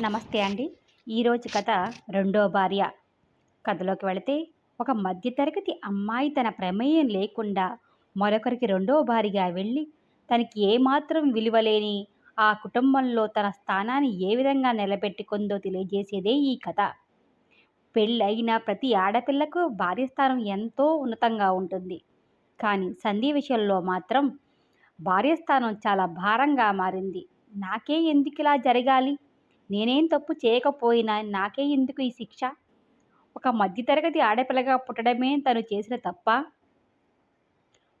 నమస్తే అండి. ఈరోజు కథ రెండో భార్య. కథలోకి వెళితే ఒక మధ్యతరగతి అమ్మాయి తన ప్రమేయం లేకుండా మరొకరికి రెండో భార్యగా వెళ్ళి తనకి ఏమాత్రం విలువలేని ఆ కుటుంబంలో తన స్థానాన్ని ఏ విధంగా నిలబెట్టుకుందో తెలియజేసేదే ఈ కథ. పెళ్ళైన ప్రతి ఆడపిల్లకు భార్య స్థానం ఎంతో ఉన్నతంగా ఉంటుంది. కానీ సంధి విషయంలో మాత్రం భార్య స్థానం చాలా భారంగా మారింది. నాకే ఎందుకు ఇలా జరగాలి? నేనేం తప్పు చేయకపోయినా నాకే ఎందుకు ఈ శిక్ష? ఒక మధ్యతరగతి ఆడపిల్లగా పుట్టడమే తను చేసిన తప్ప?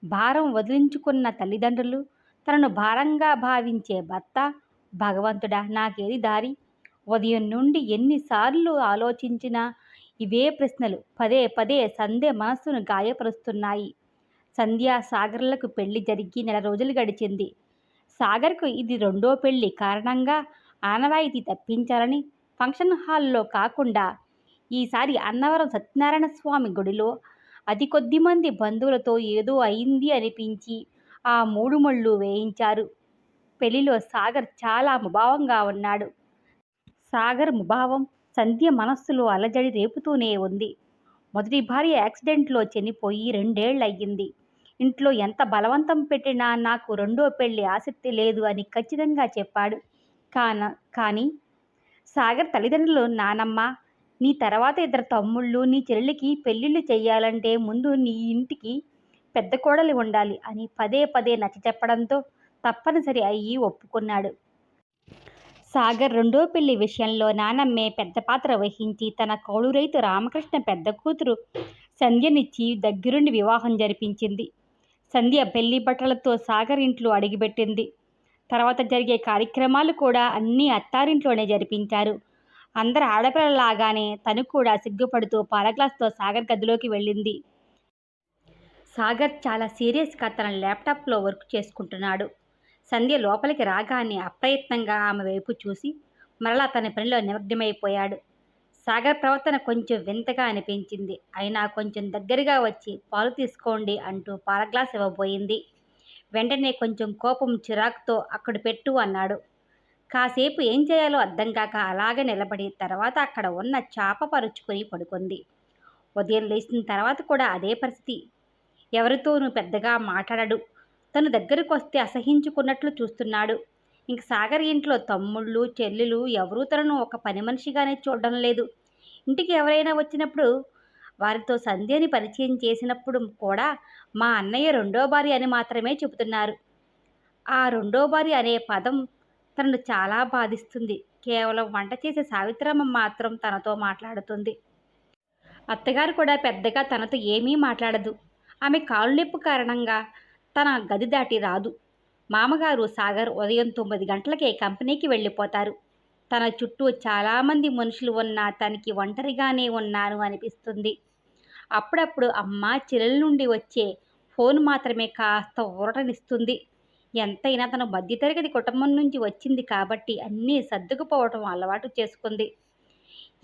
భారం వదిలించుకున్న తల్లిదండ్రులు తనను భారంగా భావించే భర్త భగవంతుడా నాకేది దారి? ఉదయం నుండి ఎన్నిసార్లు ఆలోచించినా ఇవే ప్రశ్నలు పదే పదే సంధ్య మనస్సును గాయపరుస్తున్నాయి. సంధ్య సాగర్లకు పెళ్ళి జరిగి నెల రోజులు గడిచింది. సాగర్కు ఇది రెండో పెళ్ళి కారణంగా ఆనవాయితీ తప్పించాలని ఫంక్షన్ హాల్లో కాకుండా ఈసారి అన్నవరం సత్యనారాయణ స్వామి గుడిలో అతి కొద్ది మంది బంధువులతో ఏదో అయింది అనిపించి ఆ మూడు మళ్ళు వేయించారు. పెళ్ళిలో సాగర్ చాలా ముభావంగా ఉన్నాడు. సాగర్ ముభావం సంధ్య మనస్సులో అలజడి రేపుతూనే ఉంది. మొదటి భార్య యాక్సిడెంట్లో చనిపోయి రెండేళ్ళయ్యింది. ఇంట్లో ఎంత బలవంతం పెట్టినా నాకు రెండో పెళ్ళి ఆసక్తి లేదు అని ఖచ్చితంగా చెప్పాడు. కాన కానీ సాగర్ తల్లిదండ్రులు నానమ్మ నీ తర్వాత ఇద్దరు తమ్ముళ్ళు నీ చెల్లెలికి పెళ్ళిళ్ళు చేయాలంటే ముందు నీ ఇంటికి పెద్ద కోడలి ఉండాలి అని పదే పదే నచ్చ చెప్పడంతో తప్పనిసరి అయ్యి ఒప్పుకున్నాడు. సాగర్ రెండో పెళ్ళి విషయంలో నానమ్మే పెద్ద పాత్ర వహించి తన కౌలు రైతు రామకృష్ణ పెద్ద కూతురు సంధ్యనిచ్చి దగ్గరుండి వివాహం జరిపించింది. సంధ్య పెళ్ళి బట్టలతో సాగర్ ఇంట్లో అడిగిపెట్టింది. తర్వాత జరిగే కార్యక్రమాలు కూడా అన్నీ అత్తారింట్లోనే జరిపించారు. అందరు ఆడపిల్లలాగానే తను కూడా సిగ్గుపడుతూ పాలగ్లాస్తో సాగర్ గదిలోకి వెళ్ళింది. సాగర్ చాలా సీరియస్గా తన ల్యాప్టాప్లో వర్క్ చేసుకుంటున్నాడు. సంధ్య లోపలికి రాగానే అప్రయత్నంగా ఆమె వైపు చూసి మరలా తన పనిలో నిమగ్నమైపోయాడు. సాగర్ ప్రవర్తన కొంచెం వింతగా అనిపించింది. అయినా కొంచెం దగ్గరగా వచ్చి పాలు తీసుకోండి అంటూ పాల గ్లాస్ ఇవ్వబోయింది. వెంటనే కొంచెం కోపం చిరాకుతో అక్కడ పెట్టు అన్నాడు. కాసేపు ఏం చేయాలో అర్థం కాక అలాగే నిలబడి తర్వాత అక్కడ ఉన్న చాప పరుచుకొని పడుకుంది. ఉదయం లేచిన తర్వాత కూడా అదే పరిస్థితి. ఎవరితోనూ పెద్దగా మాట్లాడడు. తను దగ్గరకు వస్తే అసహించుకున్నట్లు చూస్తున్నాడు. ఇంక సాగర్ ఇంట్లో తమ్ముళ్ళు చెల్లెలు ఎవరూ తనను ఒక పని మనిషిగానే చూడడం లేదు. ఇంటికి ఎవరైనా వచ్చినప్పుడు వారితో సంధ్యని పరిచయం చేసినప్పుడు కూడా మా అన్నయ్య రెండో భార్య అని మాత్రమే చెబుతున్నారు. ఆ రెండో భార్య అనే పదం తనను చాలా బాధిస్తుంది. కేవలం వంట చేసే సావిత్రమ్మ మాత్రం తనతో మాట్లాడుతుంది. అత్తగారు కూడా పెద్దగా తనతో ఏమీ మాట్లాడదు. ఆమె కాలు నొప్పి కారణంగా తన గది దాటి రాదు. మామగారు సాగర్ ఉదయం తొమ్మిది గంటలకే కంపెనీకి వెళ్ళిపోతారు. తన చుట్టూ చాలామంది మనుషులు ఉన్నా తనకి ఒంటరిగానే ఉన్నాను అనిపిస్తుంది. అప్పుడప్పుడు అమ్మ చెల్లెల నుండి వచ్చే ఫోన్ మాత్రమే కాస్త ఊరటనిస్తుంది. ఎంతైనా తన మధ్యతరగతి కుటుంబం నుంచి వచ్చింది కాబట్టి అన్నీ సర్దుకుపోవటం అలవాటు చేసుకుంది.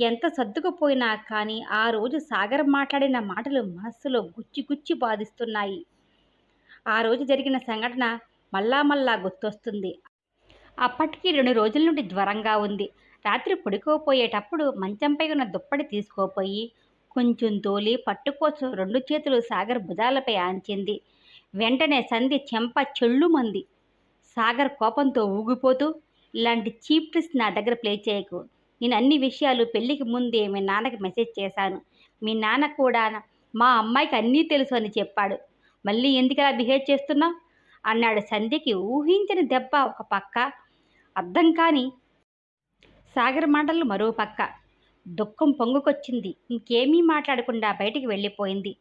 ఎంత సర్దుకుపోయినా కానీ ఆ రోజు సాగర్ మాట్లాడిన మాటలు మనస్సులో గుచ్చి గుచ్చి బాధిస్తున్నాయి. ఆ రోజు జరిగిన సంఘటన మళ్ళా మళ్ళా గుర్తొస్తుంది. అప్పటికి రెండు రోజుల నుండి జ్వరంగా ఉంది. రాత్రి పడుకోపోయేటప్పుడు మంచంపై ఉన్న దుప్పటి తీసుకోపోయి కొంచెం తోలి పట్టుకోసం రెండు చేతులు సాగర్ భుజాలపై ఆంచింది. వెంటనే సంధి చెంప చెళ్ళుమంది సాగర్ కోపంతో ఊగిపోతూ ఇలాంటి చీప్ ట్రిక్స్ నా దగ్గర ప్లే చేయకు. నేను అన్ని విషయాలు పెళ్ళికి ముందే మీ నాన్నకి మెసేజ్ చేశాను. మీ నాన్న కూడా మా అమ్మాయికి అన్నీ తెలుసు అని చెప్పాడు. మళ్ళీ ఎందుకలా బిహేవ్ చేస్తున్నావు? అన్నాడు సంధ్యకి ఊహించని దెబ్బ ఒక పక్క. అర్థం కాని సాగర్ మాటలు మరో పక్క. దుఃఖం పొంగుకొచ్చింది. ఇంకేమీ మాట్లాడకుండా బయటికి వెళ్ళిపోయింది.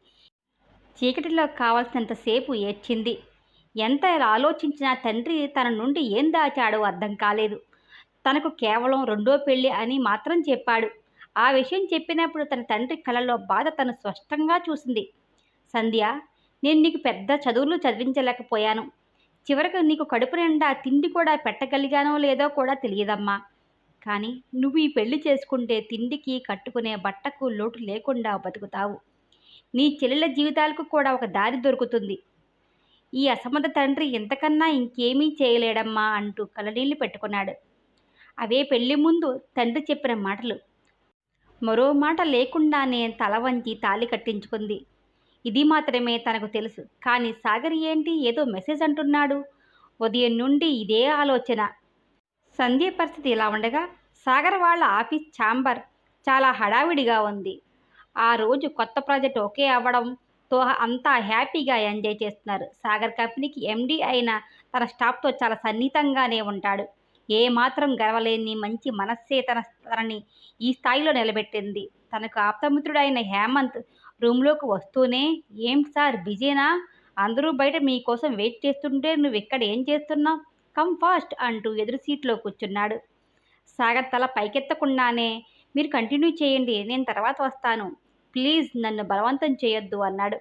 చీకటిలో కావాల్సినంతసేపు ఏడ్చింది. ఎంత ఆలోచించినా తండ్రి తన నుండి ఏం దాచాడో అర్థం కాలేదు. తనకు కేవలం రెండో పెళ్ళి అని మాత్రం చెప్పాడు. ఆ విషయం చెప్పినప్పుడు తన తండ్రి కలలో బాధ తను స్పష్టంగా చూసింది. సంధ్య నేను నీకు పెద్ద చదువులు చదివించలేకపోయాను. చివరకు నీకు కడుపు నిండా తిండి కూడా పెట్టగలిగానో లేదో కూడా తెలియదమ్మా. కానీ నువ్వు ఈ పెళ్ళి చేసుకుంటే తిండికి కట్టుకునే బట్టకు లోటు లేకుండా బతుకుతావు. నీ చెల్లెల జీవితాలకు కూడా ఒక దారి దొరుకుతుంది. ఈ అసమర్థ తండ్రి ఇంతకన్నా ఇంకేమీ చేయలేడమ్మా అంటూ కలనీళ్ళు పెట్టుకున్నాడు. అవే పెళ్ళి ముందు తండ్రి చెప్పిన మాటలు. మరో మాట లేకుండానే తల వంచి తాళి కట్టించుకుంది. ఇది మాత్రమే తనకు తెలుసు. కానీ సాగర్ ఏంటి ఏదో మెసేజ్ అంటున్నాడు. ఉదయం నుండి ఇదే ఆలోచన. సంధ్య పరిస్థితి ఇలా ఉండగా సాగర్ వాళ్ళ ఆఫీస్ ఛాంబర్ చాలా హడావిడిగా ఉంది. ఆ రోజు కొత్త ప్రాజెక్ట్ ఓకే అవ్వడంతో అంతా హ్యాపీగా ఎంజాయ్ చేస్తున్నారు. సాగర్ కంపెనీకి ఎండి అయిన తన స్టాఫ్తో చాలా సన్నిహితంగానే ఉంటాడు. ఏమాత్రం గర్వలేని మంచి మనస్సే తన తనని ఈ స్థాయిలో నిలబెట్టింది. తనకు ఆప్తమిత్రుడైన హేమంత్ రూమ్లోకి వస్తూనే ఏం సార్ బిజీనా? అందరూ బయట మీకోసం వెయిట్ చేస్తుంటే నువ్వు ఇక్కడ ఏం చేస్తున్నావు? కమ్ ఫాస్ట్ అంటూ ఎదురు సీట్లో కూర్చున్నాడు. సాగర్ తల పైకెత్తకుండానే మీరు కంటిన్యూ చేయండి నేను తర్వాత వస్తాను. ప్లీజ్ నన్ను బలవంతం చేయొద్దు అన్నాడు.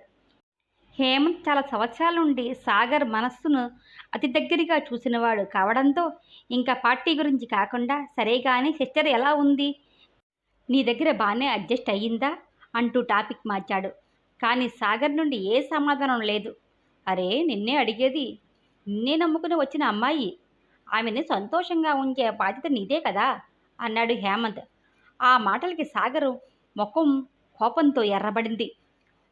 హేమంత్ చాలా సంవత్సరాల నుండి సాగర్ మనస్సును అతి దగ్గరగా చూసినవాడు కావడంతో ఇంకా పార్టీ గురించి కాకుండా సరే కానీ సిస్టర్ ఎలా ఉంది? నీ దగ్గర బాగానే అడ్జస్ట్ అయ్యిందా? అంటూ టాపిక్ మార్చాడు. కానీ సాగర్ నుండి ఏ సమాధానం లేదు. అరే నిన్నే అడిగేది నమ్ముకుని వచ్చిన అమ్మాయి. ఆమెని సంతోషంగా ఉంచే బాధ్యత నీదే కదా? అన్నాడు హేమంత్. ఆ మాటలకి సాగరు ముఖం కోపంతో ఎర్రబడింది.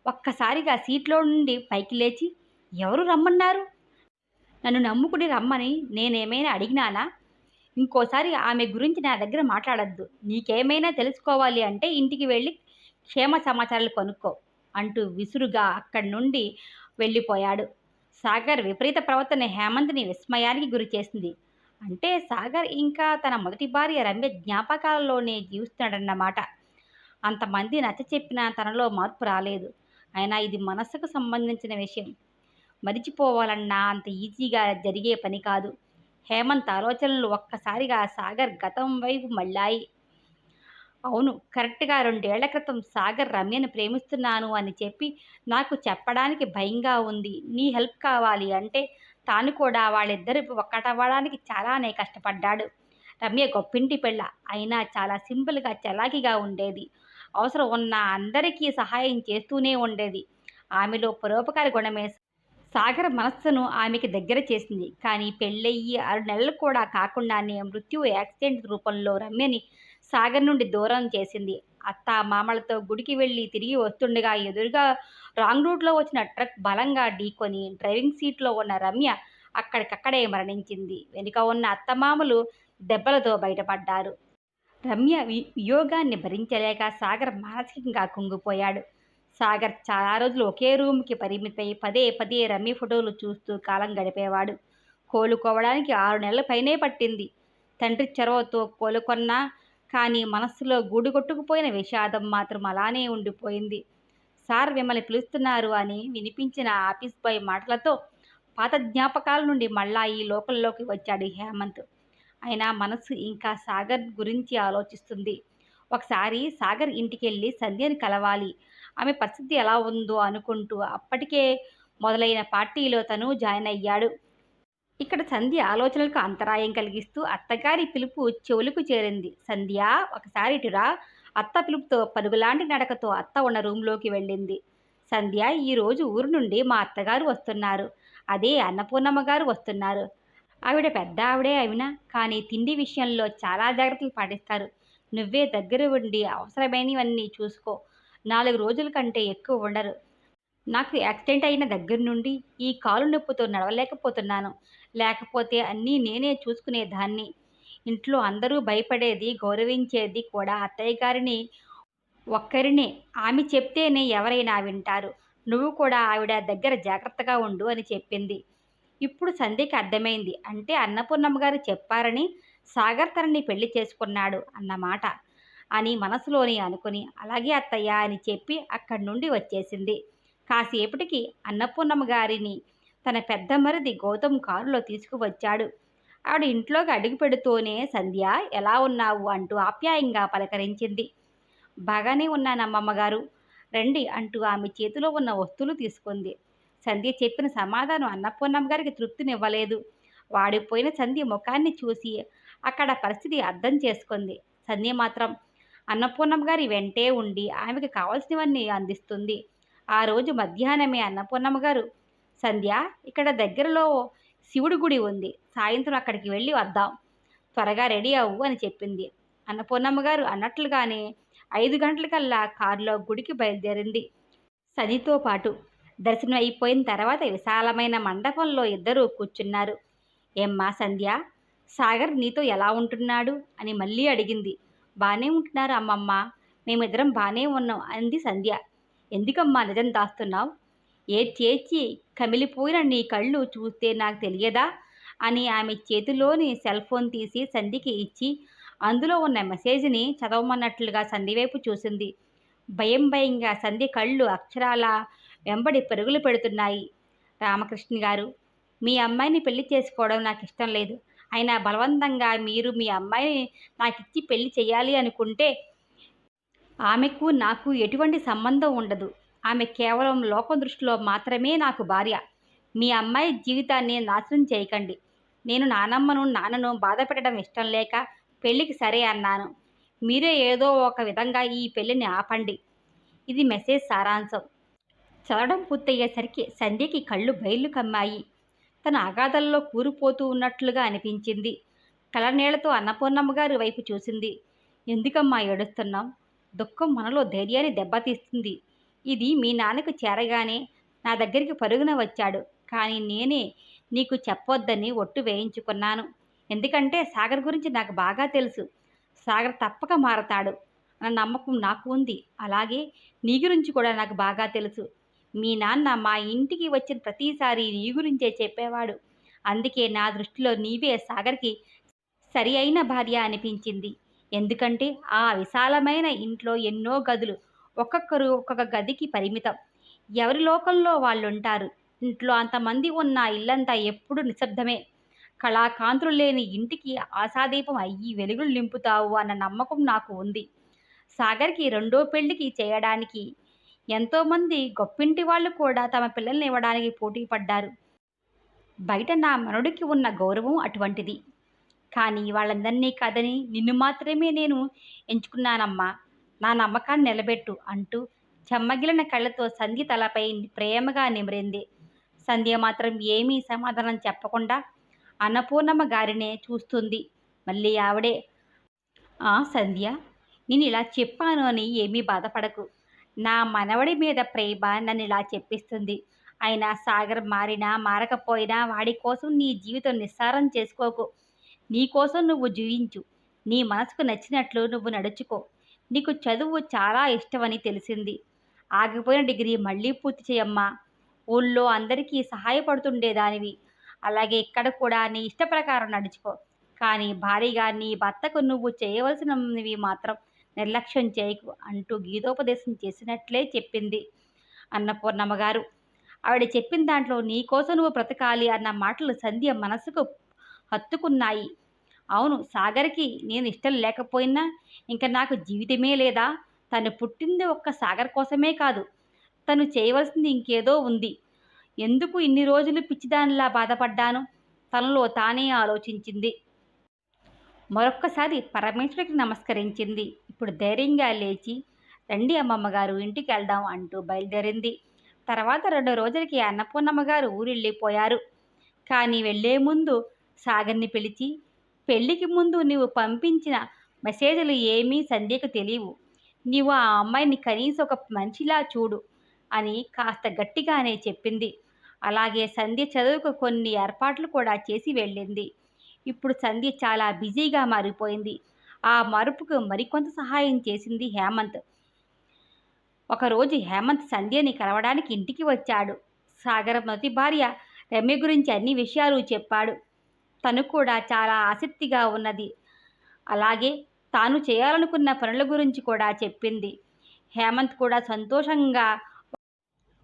ఒక్కసారిగా సీట్లో నుండి పైకి లేచి ఎవరు రమ్మన్నారు? నన్ను నమ్ముకుని రమ్మని నేనేమైనా అడిగినానా? ఇంకోసారి ఆమె గురించి నా దగ్గర మాట్లాడద్దు. నీకేమైనా తెలుసుకోవాలి అంటే ఇంటికి వెళ్ళి క్షేమ సమాచారాలు కొనుక్కో అంటూ విసురుగా అక్కడి నుండి వెళ్ళిపోయాడు. సాగర్ విపరీత ప్రవర్తన హేమంత్ని విస్మయానికి గురి చేసింది. అంటే సాగర్ ఇంకా తన మొదటి భార్య రమ్య జ్ఞాపకాలలోనే జీవిస్తున్నాడన్నమాట. అంతమంది నచ్చ చెప్పినా తనలో మార్పు రాలేదు. అయినా ఇది మనస్సుకు సంబంధించిన విషయం. మరిచిపోవాలన్నా అంత ఈజీగా జరిగే పని కాదు. హేమంత్ ఆలోచనలు ఒక్కసారిగా సాగర్ గతం వైపు మళ్ళాయి. అవును. కరెక్ట్గా రెండేళ్ళ క్రితం సాగర్ రమ్యను ప్రేమిస్తున్నాను అని చెప్పి నాకు చెప్పడానికి భయంగా ఉంది. నీ హెల్ప్ కావాలి అంటే తాను కూడా వాళ్ళిద్దరు ఒక్కటవ్వడానికి చాలానే కష్టపడ్డాడు. రమ్య గొప్పింటి పిల్ల అయినా చాలా సింపుల్గా చలాకీగా ఉండేది. అవసరం ఉన్న అందరికీ సహాయం చేస్తూనే ఉండేది. ఆమెలో పరోపకారి గుణమే సాగర్ మనస్సును ఆమెకి దగ్గర చేసింది. కానీ పెళ్ళయ్యి ఆరు నెలలు కూడా కాకుండానే మృత్యు యాక్సిడెంట్ రూపంలో రమ్యని సాగర్ నుండి దూరం చేసింది. అత్త మామలతో గుడికి వెళ్ళి తిరిగి వస్తుండగా ఎదురుగా రాంగ్ రూట్లో వచ్చిన ట్రక్ బలంగా ఢీకొని డ్రైవింగ్ సీట్లో ఉన్న రమ్య అక్కడికక్కడే మరణించింది. వెనుక ఉన్న అత్తమామలు దెబ్బలతో బయటపడ్డారు. రమ్య వియోగాన్ని భరించలేక సాగర్ మానసికంగా కుంగిపోయాడు. సాగర్ చాలా రోజులు ఒకే రూమ్కి పరిమితమై పదే పదే రమ్య ఫోటోలు చూస్తూ కాలం గడిపేవాడు. కోలుకోవడానికి ఆరు నెలల పైనే పట్టింది. తండ్రి చొరవతో కోలుకొన్నా కానీ మనస్సులో గూడు కొట్టుకుపోయిన విషాదం మాత్రం అలానే ఉండిపోయింది. సార్ మిమ్మల్ని పిలుస్తున్నారు అని వినిపించిన ఆఫీస్ బాయ్ మాటలతో పాత జ్ఞాపకాల నుండి మళ్ళా ఈ లోకంలోకి వచ్చాడు హేమంత్. అయినా మనసు ఇంకా సాగర్ గురించి ఆలోచిస్తుంది. ఒకసారి సాగర్ ఇంటికెళ్ళి సంధ్యని కలవాలి. ఆమె పరిస్థితి ఎలా ఉందో అనుకుంటూ అప్పటికే మొదలైన పార్టీలో తను జాయిన్ అయ్యాడు. ఇక్కడ సంధ్య ఆలోచనలకు అంతరాయం కలిగిస్తూ అత్తగారి పిలుపు చెవులకు చేరింది. సంధ్య ఒకసారి ఇటురా అత్త పిలుపుతో పరుగులాంటి నడకతో అత్త ఉన్న రూంలోకి వెళ్ళింది. సంధ్య ఈరోజు ఊరు నుండి మా అత్తగారు వస్తున్నారు. అదే అన్నపూర్ణమ్మ గారు వస్తున్నారు. ఆవిడ పెద్ద ఆవిడే అయినా కానీ తిండి విషయంలో చాలా జాగ్రత్తలు పాటిస్తారు. నువ్వే దగ్గర ఉండి అవసరమైనవన్నీ చూసుకో. నాలుగు రోజుల కంటే ఎక్కువ ఉండరు. నాకు యాక్సిడెంట్ అయిన దగ్గర నుండి ఈ కాలు నొప్పితో నడవలేకపోతున్నాను. లేకపోతే అన్నీ నేనే చూసుకునేదాన్ని. ఇంట్లో అందరూ భయపడేది గౌరవించేది కూడా అత్తయ్య గారిని ఒక్కరినే. ఆమె చెప్తేనే ఎవరైనా వింటారు. నువ్వు కూడా ఆవిడ దగ్గర జాగ్రత్తగా ఉండు అని చెప్పింది. ఇప్పుడు సంధ్యకి అర్థమైంది. అంటే అన్నపూర్ణమ్మ గారు చెప్పారని సాగర్ తనని పెళ్ళి చేసుకున్నాడు అన్నమాట అని మనసులోని అనుకుని అలాగే అత్తయ్య అని చెప్పి అక్కడి నుండి వచ్చేసింది. కాసేపటికి అన్నపూర్ణమ్మ గారిని తన పెద్ద మరిది గౌతమ్ కారులో తీసుకువచ్చాడు. ఆవిడ ఇంట్లోకి అడుగు పెడుతూనే సంధ్య ఎలా ఉన్నావు? అంటూ ఆప్యాయంగా పలకరించింది. బాగానే ఉన్నానమ్మమ్మగారు రండి అంటూ ఆమె చేతిలో ఉన్న వస్తువులు తీసుకుంది. సంధ్య చెప్పిన సమాధానం అన్నపూర్ణమ్మ గారికి తృప్తినివ్వలేదు. వాడిపోయిన సంధ్య ముఖాన్ని చూసి అక్కడ పరిస్థితి అర్థం చేసుకుంది. సంధ్య మాత్రం అన్నపూర్ణమ్మ గారి వెంటే ఉండి ఆమెకు కావాల్సినవన్నీ అందిస్తుంది. ఆ రోజు మధ్యాహ్నమే అన్నపూర్ణమ్మ గారు సంధ్య ఇక్కడ దగ్గరలో శివుడి గుడి ఉంది. సాయంత్రం అక్కడికి వెళ్ళి వద్దాం. త్వరగా రెడీ అవ్వు అని చెప్పింది. అన్నపూర్ణమ్మ గారు అన్నట్లుగానే ఐదు గంటలకల్లా కారులో గుడికి బయలుదేరింది. సదితో పాటు దర్శనం అయిపోయిన తర్వాత విశాలమైన మండపంలో ఇద్దరూ కూర్చున్నారు. ఏమ్మా సంధ్య సాగర్ నీతో ఎలా ఉంటున్నాడు? అని మళ్ళీ అడిగింది. బాగానే ఉంటున్నారు అమ్మమ్మ. మేమిద్దరం బాగానే ఉన్నాం అంది సంధ్య. ఎందుకమ్మా నిజం దాస్తున్నావు? ఏ చేచి కమిలిపోయిన నీ కళ్ళు చూస్తే నాకు తెలియదా? అని ఆమె చేతిలోని సెల్ ఫోన్ తీసి సంధికి ఇచ్చి అందులో ఉన్న మెసేజ్ని చదవమన్నట్లుగా సంధి వైపు చూసింది. భయం భయంగా సంధి కళ్ళు అక్షరాల వెంబడి పెరుగులు పెడుతున్నాయి. రామకృష్ణ గారు మీ అమ్మాయిని పెళ్ళి చేసుకోవడం నాకు ఇష్టం లేదు. అయినా బలవంతంగా మీరు మీ అమ్మాయిని నాకు ఇచ్చి పెళ్ళి చేయాలి అనుకుంటే ఆమెకు నాకు ఎటువంటి సంబంధం ఉండదు. ఆమె కేవలం లోక దృష్టిలో మాత్రమే నాకు భార్య. మీ అమ్మాయి జీవితాన్ని నాశనం చేయకండి. నేను నానమ్మను నాన్నను బాధ పెట్టడం ఇష్టం లేక పెళ్ళికి సరే అన్నాను. మీరే ఏదో ఒక విధంగా ఈ పెళ్ళిని ఆపండి. ఇది మెసేజ్ సారాంశం. చదవడం పూర్తయ్యేసరికి సంధ్యకి కళ్ళు బయళ్ళు కమ్మాయి. తన అగాధల్లో కూరిపోతూ ఉన్నట్లుగా అనిపించింది. కలనీళ్ళతో అన్నపూర్ణమ్మ గారి వైపు చూసింది. ఎందుకమ్మా ఏడుస్తున్నాం దుఃఖం మనలో ధైర్యాన్ని దెబ్బతీస్తుంది. ఇది మీ నాన్నకు చేరగానే నా దగ్గరికి పరుగున వచ్చాడు. కానీ నేనే నీకు చెప్పొద్దని ఒట్టు వేయించుకున్నాను. ఎందుకంటే సాగర్ గురించి నాకు బాగా తెలుసు. సాగర్ తప్పక మారతాడు అన్న నమ్మకం నాకు ఉంది. అలాగే నీ గురించి కూడా నాకు బాగా తెలుసు. మీ నాన్న మా ఇంటికి వచ్చిన ప్రతిసారి నీ గురించే చెప్పేవాడు. అందుకే నా దృష్టిలో నీవే సాగర్కి సరి అయిన భార్య అనిపించింది. ఎందుకంటే ఆ విశాలమైన ఇంట్లో ఎన్నో గదులు ఒక్కొక్కరు ఒక్కొక్క గదికి పరిమితం. ఎవరి లోకంలో వాళ్ళు ఉంటారు ఇంట్లో అంతమంది ఉన్న ఇల్లంతా ఎప్పుడు నిశ్శబ్దమే. కళాకాంతులు లేని ఇంటికి ఆశాదీపం అయ్యి వెలుగులు నింపుతావు అన్న నమ్మకం నాకు ఉంది. సాగర్కి రెండో పెళ్ళికి చేయడానికి ఎంతోమంది గొప్పింటి వాళ్ళు కూడా తమ పిల్లల్ని ఇవ్వడానికి పోటీ పడ్డారు. బయట నా మనుడికి ఉన్న గౌరవం అటువంటిది. కానీ వాళ్ళందరినీ కాదని నిన్ను మాత్రమే నేను ఎంచుకున్నానమ్మా. నా నమ్మకాన్ని నిలబెట్టు అంటూ చెమ్మగిలిన కళ్ళతో సంధి తలపై ప్రేమగా నిమిరింది. సంధ్య మాత్రం ఏమీ సమాధానం చెప్పకుండా అన్నపూర్ణమ్మ గారినే చూస్తుంది. మళ్ళీ ఆవిడే ఆ సంధ్య నేను ఇలా చెప్పాను అని ఏమీ బాధపడకు. నా మనవడి మీద ప్రేమ నన్ను ఇలా చెప్పిస్తుంది. అయినా సాగర్ మారినా మారకపోయినా వాడి కోసం నీ జీవితం నిస్సారం చేసుకోకు. నీ కోసం నువ్వు జీవించు. నీ మనసుకు నచ్చినట్లు నువ్వు నడుచుకో. నీకు చదువు చాలా ఇష్టమని తెలిసింది. ఆగిపోయిన డిగ్రీ మళ్ళీ పూర్తి చేయమ్మా. ఊళ్ళో అందరికీ సహాయపడుతుండేదానివి. అలాగే ఇక్కడ కూడా నీ ఇష్ట ప్రకారం నడుచుకో. కానీ భారీగా నీ భర్తకు నువ్వు చేయవలసినవి మాత్రం నిర్లక్ష్యం చేయకు అంటూ గీతోపదేశం చేసినట్లే చెప్పింది అన్నపూర్ణమ్మ గారు ఆవిడ చెప్పిన దాంట్లో నీకోసం నువ్వు బ్రతకాలి అన్న మాటలు సంధ్య మనసుకు హత్తుకున్నాయి. అవును సాగర్కి నేను ఇష్టం లేకపోయినా ఇంకా నాకు జీవితమే లేదా. తను పుట్టింది ఒక్క సాగర్ కోసమే కాదు. తను చేయవలసింది ఇంకేదో ఉంది. ఎందుకు ఇన్ని రోజులు పిచ్చిదానిలా బాధపడ్డాను? తనలో తానే ఆలోచించింది. మరొక్కసారి పరమేశ్వరికి నమస్కరించింది. ఇప్పుడు ధైర్యంగా లేచి రండి అమ్మమ్మగారు ఇంటికి వెళ్దాం అంటూ బయలుదేరింది. తర్వాత రెండు రోజులకి అన్నపూర్ణమ్మ గారు ఊరెళ్ళిపోయారు. కానీ వెళ్ళే ముందు సాగర్ని పిలిచి పెళ్ళికి ముందు నీవు పంపించిన మెసేజ్లు ఏమీ సంధ్యకు తెలియవు. నీవు ఆ అమ్మాయిని కనీసం ఒక మనిషిలా చూడు అని కాస్త గట్టిగానే చెప్పింది. అలాగే సంధ్య చదువుకు కొన్ని ఏర్పాట్లు కూడా చేసి వెళ్ళింది. ఇప్పుడు సంధ్య చాలా బిజీగా మారిపోయింది. ఆ మరుపుకు మరికొంత సహాయం చేసింది హేమంత్. ఒకరోజు హేమంత్ సంధ్యని కలవడానికి ఇంటికి వచ్చాడు. సాగర్ మొదటి భార్య రమ్య గురించి అన్ని విషయాలు చెప్పాడు. తను కూడా చాలా ఆసక్తిగా ఉన్నది. అలాగే తాను చేయాలనుకున్న పనుల గురించి కూడా చెప్పింది. హేమంత్ కూడా సంతోషంగా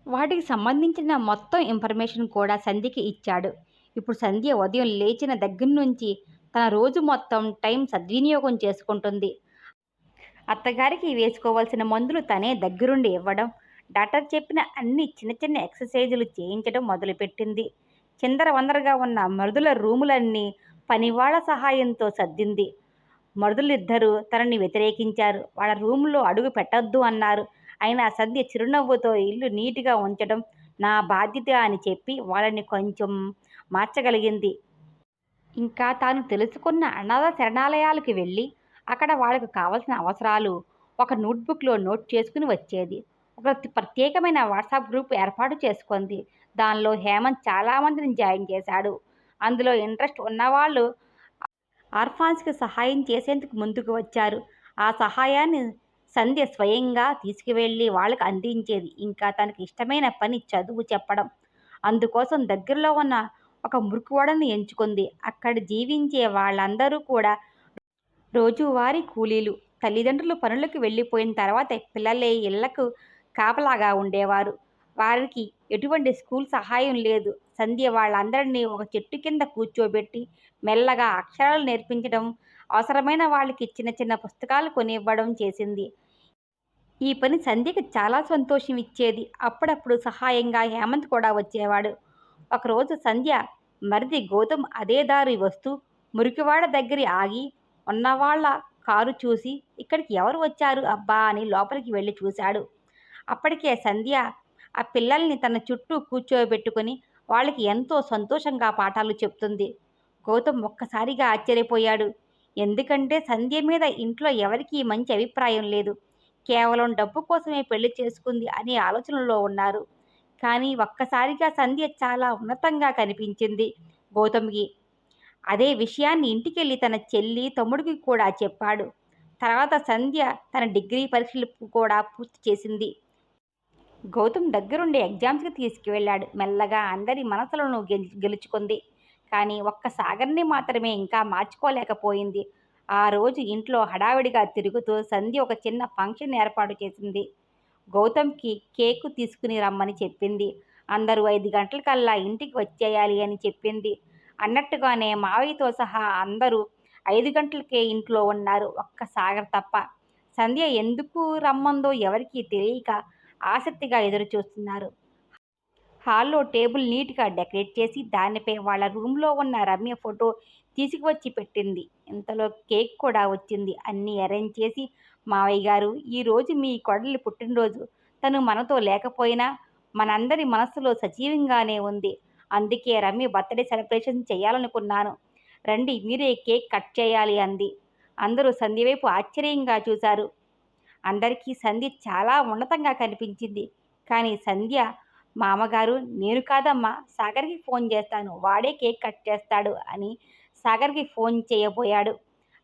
వాటికి సంబంధించిన మొత్తం ఇన్ఫర్మేషన్ కూడా సంధ్యకి ఇచ్చాడు. ఇప్పుడు సంధ్య ఉదయం లేచిన దగ్గర నుంచి తన రోజు మొత్తం టైం సద్వినియోగం చేసుకుంటుంది. అత్తగారికి వేసుకోవాల్సిన మందులు తనే దగ్గరుండి ఇవ్వడం డాక్టర్ చెప్పిన అన్ని చిన్న చిన్న ఎక్సర్సైజులు చేయించడం మొదలుపెట్టింది. చిందర వందరగా ఉన్న మరుదుల రూములన్నీ పనివాళ్ళ సహాయంతో సర్దింది. మరుదులిద్దరూ తనని వ్యతిరేకించారు. వాళ్ళ రూములో అడుగు పెట్టొద్దు అన్నారు. అయినా సద్య చిరునవ్వుతో ఇల్లు నీట్గా ఉంచడం నా బాధ్యత అని చెప్పి వాళ్ళని కొంచెం మార్చగలిగింది. ఇంకా తాను తెలుసుకున్న అనాథ శరణాలయాలకు వెళ్ళి అక్కడ వాళ్ళకు కావలసిన అవసరాలు ఒక నోట్బుక్లో నోట్ చేసుకుని వచ్చేది. ఒక ప్రత్యేకమైన వాట్సాప్ గ్రూప్ ఏర్పాటు చేసుకుంది. దానిలో హేమంత్ చాలామందిని జాయిన్ చేశాడు. అందులో ఇంట్రెస్ట్ ఉన్నవాళ్ళు ఆర్ఫాన్స్కి సహాయం చేసేందుకు ముందుకు వచ్చారు. ఆ సహాయాన్ని సంధ్య స్వయంగా తీసుకువెళ్ళి వాళ్ళకి అందించేది. ఇంకా తనకి ఇష్టమైన పని చదువు చెప్పడం. అందుకోసం దగ్గరలో ఉన్న ఒక మురుకువాడని ఎంచుకుంది. అక్కడ జీవించే వాళ్ళందరూ కూడా రోజువారీ కూలీలు. తల్లిదండ్రులు పనులకు వెళ్ళిపోయిన తర్వాత పిల్లలే ఇళ్ళకు కాపలాగా ఉండేవారు. వారికి ఎటువంటి స్కూల్ సహాయం లేదు. సంధ్య వాళ్ళందరినీ ఒక చెట్టు కింద కూర్చోబెట్టి మెల్లగా అక్షరాలు నేర్పించడం అవసరమైన వాళ్ళకి చిన్న చిన్న పుస్తకాలు కొనివ్వడం చేసింది. ఈ పని సంధ్యకి చాలా సంతోషం ఇచ్చేది. అప్పుడప్పుడు సహాయంగా హేమంత్ కూడా వచ్చేవాడు. ఒకరోజు సంధ్య మరిది గౌతమ్ అదే దారి వస్తూ మురికివాడ దగ్గర ఆగి ఉన్నవాళ్ళ కారు చూసి ఇక్కడికి ఎవరు వచ్చారు అబ్బా అని లోపలికి వెళ్ళి చూశాడు. అప్పటికే సంధ్య ఆ పిల్లల్ని తన చుట్టూ కూర్చోబెట్టుకొని వాళ్ళకి ఎంతో సంతోషంగా పాఠాలు చెప్తుంది. గౌతమ్ ఒక్కసారిగా ఆశ్చర్యపోయాడు. ఎందుకంటే సంధ్య మీద ఇంట్లో ఎవరికీ మంచి అభిప్రాయం లేదు. కేవలం డబ్బు కోసమే పెళ్ళి చేసుకుంది అనే ఆలోచనలో ఉన్నారు. కానీ ఒక్కసారిగా సంధ్య చాలా ఉన్నతంగా కనిపించింది గౌతమ్కి. అదే విషయాన్ని ఇంటికెళ్ళి తన చెల్లి తమ్ముడికి కూడా చెప్పాడు. తర్వాత సంధ్య తన డిగ్రీ పరీక్షలు కూడా పూర్తి చేసింది. గౌతమ్ దగ్గరుండి ఎగ్జామ్స్కి తీసుకువెళ్ళాడు. మెల్లగా అందరి మనసులను గెలుచుకుంది. కానీ ఒక్క సాగర్ని మాత్రమే ఇంకా మార్చుకోలేకపోయింది. ఆ రోజు ఇంట్లో హడావిడిగా తిరుగుతూ సంధ్య ఒక చిన్న ఫంక్షన్ ఏర్పాటు చేసింది. గౌతమ్కి కేకు తీసుకుని రమ్మని చెప్పింది. అందరూ ఐదు గంటలకల్లా ఇంటికి వచ్చేయాలి అని చెప్పింది. అన్నట్టుగానే మావయ్యతో సహా అందరూ ఐదు గంటలకే ఇంట్లో ఉన్నారు. ఒక్క సాగర్ తప్ప. సంధ్య ఎందుకు రమ్మందో ఎవరికీ తెలియక ఆసక్తిగా ఎదురు చూస్తున్నారు హాల్లో టేబుల్ నీట్గా డెకరేట్ చేసి దానిపై వాళ్ళ రూమ్లో ఉన్న రమ్య ఫోటో తీసుకువచ్చి పెట్టింది. ఇంతలో కేక్ కూడా వచ్చింది. అన్నీ అరేంజ్ చేసి మావయ్య గారు ఈరోజు మీ కొడలి పుట్టినరోజు. తను మనతో లేకపోయినా మనందరి మనస్సులో సజీవంగానే ఉంది. అందుకే రమ్య బర్త్డే సెలబ్రేషన్ చేయాలనుకున్నాను. రండి మీరే కేక్ కట్ చేయాలి అంది. అందరూ సంధ్య వైపు ఆశ్చర్యంగా చూశారు. అందరికీ సంధ్య చాలా ఉన్నతంగా కనిపించింది. కానీ సంధ్య మామగారు నేను కాదమ్మా సాగర్కి ఫోన్ చేస్తాను వాడే కేక్ కట్ చేస్తాడు అని సాగర్కి ఫోన్ చేయబోయాడు.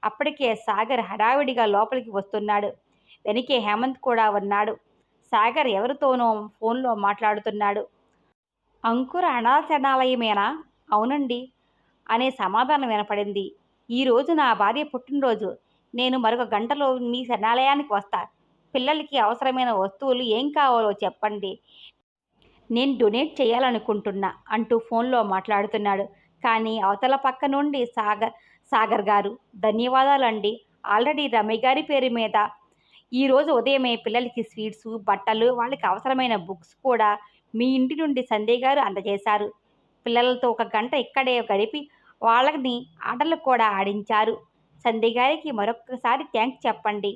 అప్పటికే సాగర్ హడావిడిగా లోపలికి వస్తున్నాడు. వెనకే హేమంత్ కూడా ఉన్నాడు. సాగర్ ఎవరితోనో ఫోన్లో మాట్లాడుతున్నాడు. అంకుర అనాశనాలయమేనా అవునండి అనే సమాధానం వినపడింది. ఈరోజు నా భార్య పుట్టినరోజు. నేను మరొక గంటలో మీ శరణాలయానికి వస్తా. పిల్లలకి అవసరమైన వస్తువులు ఏం కావాలో చెప్పండి. నేను డొనేట్ చేయాలనుకుంటున్నా అంటూ ఫోన్లో మాట్లాడుతున్నాడు. కానీ అవతల పక్క నుండి సాగర్ సాగర్ గారు ధన్యవాదాలండి. ఆల్రెడీ రమయ్య గారి పేరు మీద ఈరోజు ఉదయమే పిల్లలకి స్వీట్స్ బట్టలు వాళ్ళకి అవసరమైన బుక్స్ కూడా మీ ఇంటి నుండి సంజయ్ గారు అందజేశారు. పిల్లలతో ఒక గంట ఇక్కడే గడిపి వాళ్ళని ఆటలు కూడా ఆడించారు. సంధ్య గారికి మరొక్కసారి థ్యాంక్స్ చెప్పండి.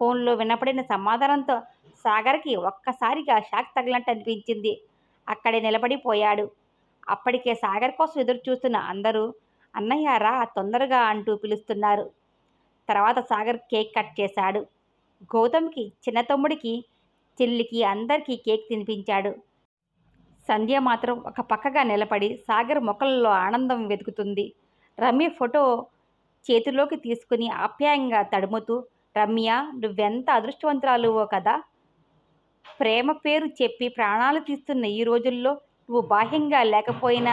ఫోన్లో వినపడిన సమాధానంతో సాగర్కి ఒక్కసారిగా షాక్ తగిలినట్టు అనిపించింది. అక్కడే నిలబడిపోయాడు. అప్పటికే సాగర్ కోసం ఎదురు చూస్తున్న అందరూ అన్నయ్య రా తొందరగా అంటూ పిలుస్తున్నారు. తర్వాత సాగర్ కేక్ కట్ చేశాడు. గౌతమ్కి చిన్న తమ్ముడికి చెల్లికి అందరికీ కేక్ తినిపించాడు. సంధ్య మాత్రం ఒక పక్కగా నిలబడి సాగర్ మొక్కలలో ఆనందం వెతుకుతుంది. రమ్య ఫోటో చేతిలోకి తీసుకుని ఆప్యాయంగా తడుముతూ రమ్య నువ్వెంత అదృష్టవంతురాలువో కదా ప్రేమ పేరు చెప్పి ప్రాణాలు తీస్తున్న ఈ రోజుల్లో నువ్వు బాహ్యంగా లేకపోయినా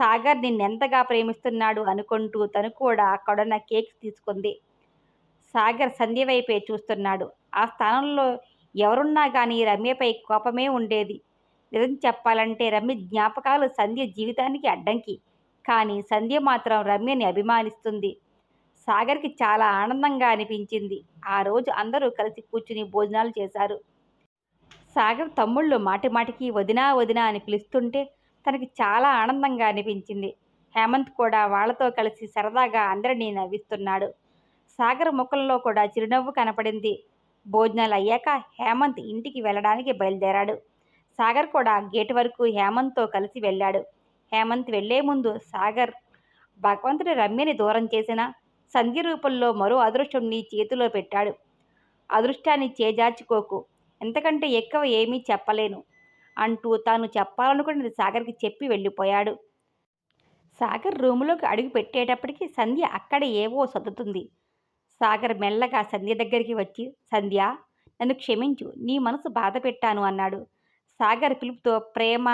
సాగర్ నిన్నెంతగా ప్రేమిస్తున్నాడు అనుకుంటూ తను కూడా అక్కడున్న కేక్ తీసుకుంది. సాగర్ సంధ్య వైపే చూస్తున్నాడు. ఆ స్థానంలో ఎవరున్నా కానీ రమ్యపై కోపమే ఉండేది. నిజం చెప్పాలంటే రమ్య జ్ఞాపకాలు సంధ్య జీవితానికి అడ్డంకి. కానీ సంధ్య మాత్రం రమ్యని అభిమానిస్తుంది. సాగర్కి చాలా ఆనందంగా అనిపించింది. ఆ రోజు అందరూ కలిసి కూర్చుని భోజనాలు చేశారు. సాగర్ తమ్ముళ్ళు మాటిమాటికి వదినా వదినా అని పిలుస్తుంటే తనకి చాలా ఆనందంగా అనిపించింది. హేమంత్ కూడా వాళ్ళతో కలిసి సరదాగా అందరినీ నవ్విస్తున్నాడు. సాగర్ ముఖంలో కూడా చిరునవ్వు కనపడింది. భోజనాలు అయ్యాక హేమంత్ ఇంటికి వెళ్ళడానికి బయలుదేరాడు. సాగర్ కూడా గేట్ వరకు హేమంత్తో కలిసి వెళ్ళాడు. హేమంత్ వెళ్ళే ముందు సాగర్ భగవంతుడి రమ్యని దూరం చేసిన సంధ్య రూపంలో మరో అదృష్టం నీ చేతిలో పెట్టాడు. అదృష్టాన్ని చేజార్చుకోకు. ఎంతకంటే ఎక్కువ ఏమీ చెప్పలేను అంటూ తాను చెప్పాలనుకున్నది సాగర్కి చెప్పి వెళ్ళిపోయాడు. సాగర్ రూములోకి అడుగు పెట్టేటప్పటికి సంధ్య అక్కడ ఏవో సర్దుతుంది. సాగర్ మెల్లగా సంధ్య దగ్గరికి వచ్చి సంధ్య నన్ను క్షమించు నీ మనసు బాధ పెట్టాను అన్నాడు. సాగర్ పిలుపుతో ప్రేమ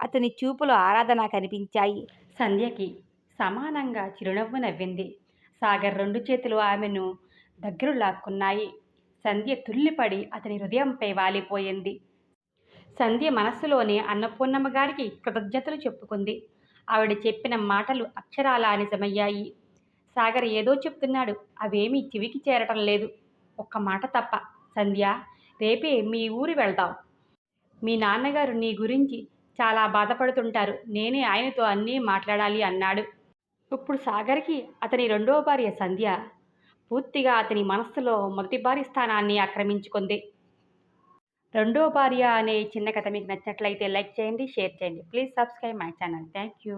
అతని చూపులో ఆరాధన కనిపించాయి. సంధ్యకి సమానంగా చిరునవ్వు నవ్వింది. సాగర్ రెండు చేతులు ఆమెను దగ్గర లాక్కున్నాయి సంధ్య తుల్లిపడి అతని హృదయంపై వాలిపోయింది. సంధ్య మనస్సులోనే అన్నపూర్ణమ్మ గారికి కృతజ్ఞతలు చెప్పుకుంది. ఆవిడ చెప్పిన మాటలు అక్షరాలా నిజమయ్యాయి. సాగర్ ఏదో చెప్తున్నాడు అవేమీ చెవికి చేరటం లేదు. ఒక్క మాట తప్ప సంధ్య రేపే మీ ఊరు వెళ్దాం. మీ నాన్నగారు నీ గురించి చాలా బాధపడుతుంటారు. నేనే ఆయనతో అన్నీ మాట్లాడాలి అన్నాడు. ఇప్పుడు సాగర్కి అతని రెండో భార్య సంధ్య పూర్తిగా అతని మనస్సులో మొదటి భార్య స్థానాన్ని ఆక్రమించుకుంది. రెండో భార్య అనే చిన్న కథ మీకు నచ్చినట్లయితే లైక్ చేయండి షేర్ చేయండి. Please subscribe my channel. Thank you.